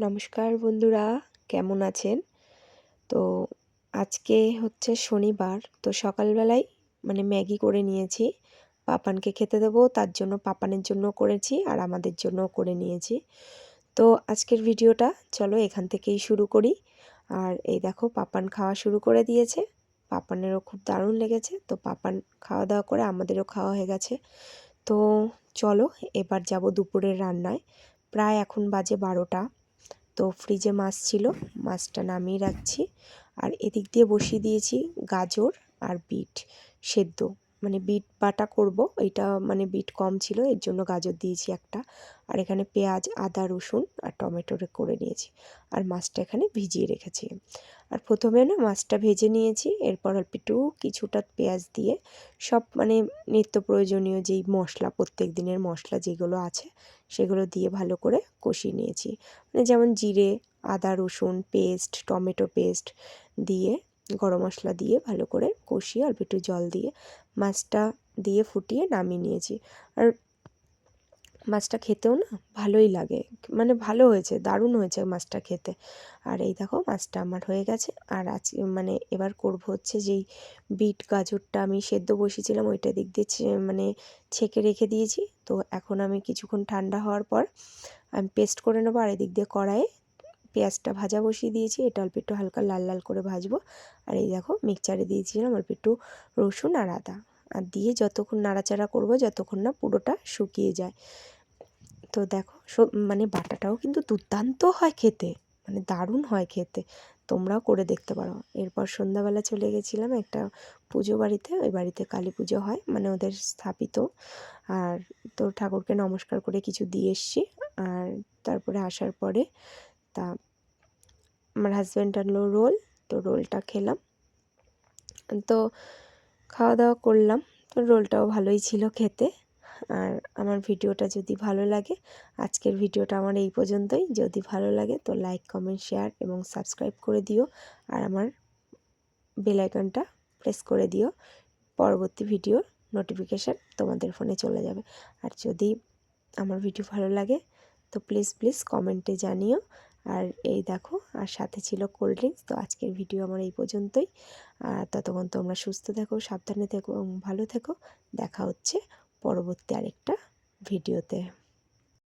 নমস্কার বন্ধুরা, কেমন আছেন? তো আজকে হচ্ছে শনিবার, তো সকালবেলায় মানে ম্যাগি করে নিয়েছি। পাপানকে খেতে দেবো, তার জন্য পাপানের জন্য করেছি আর আমাদের জন্য করে নিয়েছি। তো আজকের ভিডিওটা চলো এখান থেকেই শুরু করি। আর এই দেখো পাপান খাওয়া শুরু করে দিয়েছে। পাপানেরও খুব দারুণ লেগেছে। তো পাপান খাওয়া দাওয়া করে আমাদেরও খাওয়া হয়ে গেছে। তো চলো এবার যাব দুপুরের রান্নায়। প্রায় এখন বাজে বারোটা। তো ফ্রিজে মাছ ছিল, মাছটা নামিয়ে রাখছি। আর এদিক দিয়ে বসিয়ে দিয়েছি গাজর আর বিট সেদ্ধ। মানে বিট বাটা করব। এটা মানে বিট কম ছিল, এর জন্য গাজর দিয়েছি একটা। আর এখানে পেঁয়াজ, আদা, রসুন আর টমেটোরে করে নিয়েছি। আর মাছটা এখানে ভিজিয়ে রেখেছি। আর প্রথমে না মাছটা ভেজে নিয়েছি, এরপর অল্প একটু কিছুটা পেঁয়াজ দিয়ে সব মানে নিত্য প্রয়োজনীয় যেই মশলা, প্রত্যেক দিনের মশলা যেগুলো আছে, সেগুলো দিয়ে ভালো করে কষিয়ে নিয়েছি। মানে যেমন জিরে, আদা, রসুন, পেস্ট, টমেটো পেস্ট দিয়ে গরম মশলা দিয়ে ভালো করে কষিয়ে অল্প একটু জল দিয়ে মাছটা দিয়ে ফুটিয়ে নামিয়ে নিয়েছি। আর মাছটা খেতেও না ভালোই লাগে। মানে ভালো হয়েছে, দারুণ হয়েছে মাছটা খেতে। আর এই দেখো মাছটা আমার হয়ে গেছে। আর আজ মানে এবার করব হচ্ছে যেই বিট গাজরটা আমি সেদ্ধ বসিয়েছিলাম ওইটা দিক দিয়ে মানে ছেঁকে রেখে দিয়েছি। তো এখন আমি কিছুক্ষণ ঠান্ডা হওয়ার পর আমি পেস্ট করে নেব আর এদিক দিয়ে কড়াইয়ে পেঁয়াজটা ভাজা বসিয়ে দিয়েছি। এটা অল্প একটু হালকা লাল লাল করে ভাজবো। আর এই দেখো মিক্সচারে দিয়েছিলাম অল্প একটু রসুন আর আদা। আর দিয়ে যতক্ষণ নাড়াচাড়া করব যতক্ষণ না পুরোটা শুকিয়ে যায়। তো দেখো মানে বাটাটাও কিন্তু দুর্দান্ত হয় খেতে। মানে দারুণ হয় খেতে। তোমরাও করে দেখতে পারো। এরপর সন্ধ্যাবেলা চলে গেছিলাম একটা পুজো বাড়িতে। ওই বাড়িতে কালী পুজো হয় মানে ওদের স্থাপিত। আর তো ঠাকুরকে নমস্কার করে কিছু দিয়ে এসছি। আর তারপরে আসার পরে তা আমার হাজব্যান্ড আনলো রোল তো রোলটা খেলাম। তো খাওয়া দাওয়া করলাম, তো রোলটাও ভালোই ছিল খেতে। আর আমার ভিডিওটা যদি ভালো লাগে, আজকের ভিডিওটা আমার এই পর্যন্তই। যদি ভালো লাগে তো লাইক কমেন্ট শেয়ার এবং সাবস্ক্রাইব করে দিও। আর আমার বেলাইকনটা প্রেস করে দিও। পরবর্তী ভিডিওর নোটিফিকেশান তোমাদের ফোনে চলে যাবে। আর যদি আমার ভিডিও ভালো লাগে, তো প্লিজ প্লিজ কমেন্টে জানিও। আর এই দেখো, আর সাথে ছিল কোল্ড ড্রিঙ্কস তো আজকের ভিডিও আমার এই পর্যন্তই। আর ততক্ষণ তোমরা সুস্থ থেকো, সাবধানে থেকো এবং ভালো থেকো। দেখা হচ্ছে পরবর্তী আরেকটা ভিডিওতে